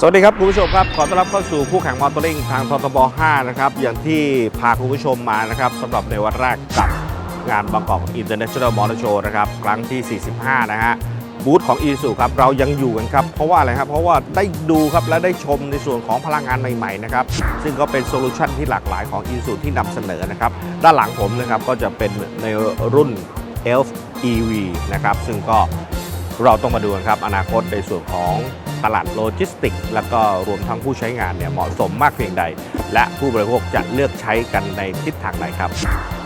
สวัสดีครับคุณผู้ชมครับขอต้อนรับเข้าสู่คู่แข่งมอเตอร์ลิงทางททบ 5 นะครับ อย่างที่พาคุณผู้ชมมานะครับสำหรับในวันแรกกับงานบางกอก International Motor Show นะครับ ครั้งที่ 45 นะฮะบูธของ e ีสุครับเรายังอยู่กันครับ เพราะว่าอะไรครับ เพราะว่าได้ดูครับและได้ชมในส่วนของพลังงานใหม่ๆนะครับซึ่งก็เป็นโซลูชันที่หลากหลายของ e ีสุที่นำเสนอนะครับ ด้านหลังผมนะครับก็จะเป็นในรุ่น Elf EV นะครับซึ่งก็เราต้องมาดูกันครับอนาคตในส่วนของ ตลาดโลจิสติก แล้วก็รวมทั้งผู้ใช้งานเนี่ยเหมาะสมมากเพียงใด และผู้บริโภคจะเลือกใช้กันในทิศทางไหนครับ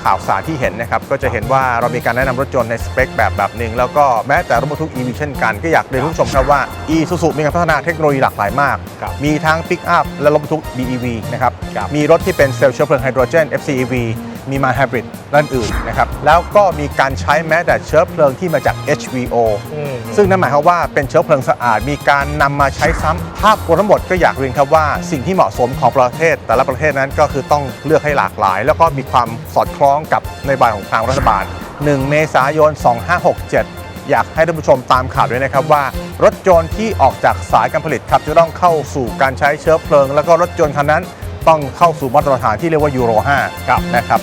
ข่าวสารที่เห็นนะครับก็จะเห็นว่าเรามีการแนะนำรถยนต์ในสเปคแบบแบบหนึ่งแล้วก็แม้แต่รถบรรทุก EV เช่นกันก็อยากเรียนคุณผู้ชมครับว่า e-Suzu มีการพัฒนาเทคโนโลยีหลากหลายมาก ครับมีทั้ง Pick Up และรถบรรทุก BEV นะครับครับ มีรถที่เป็นเซลล์เชื้อเพลิงไฮโดรเจน FCEV มีมาไฮบริดและอื่นๆนะครับแล้วก็มีการใช้แม้แต่เชื้อเพลิงที่มาจาก HVO ซึ่งนั่นหมายความว่าเป็นเชื้อเพลิงสะอาด มีการนำมาใช้ซ้ำภาพรวมทั้งหมดก็อยากเรียนครับว่าสิ่งที่เหมาะสมของประเทศ แต่ละประเทศนั้นก็คือต้องเลือกให้หลากหลาย แล้วก็มีความสอดคล้องกับนโยบายของทางรัฐบาล 1 เมษายน 2567อยากให้ท่านผู้ชมตามข่าวด้วยนะครับว่า รถยนต์ที่ออกจากสายการผลิตครับจะต้องเข้าสู่การใช้เชื้อเพลิง แล้วก็รถยนต์คันนั้น ต้องเข้าสู่มาตรฐานที่เรียกว่ายูโร5ครับนะครับ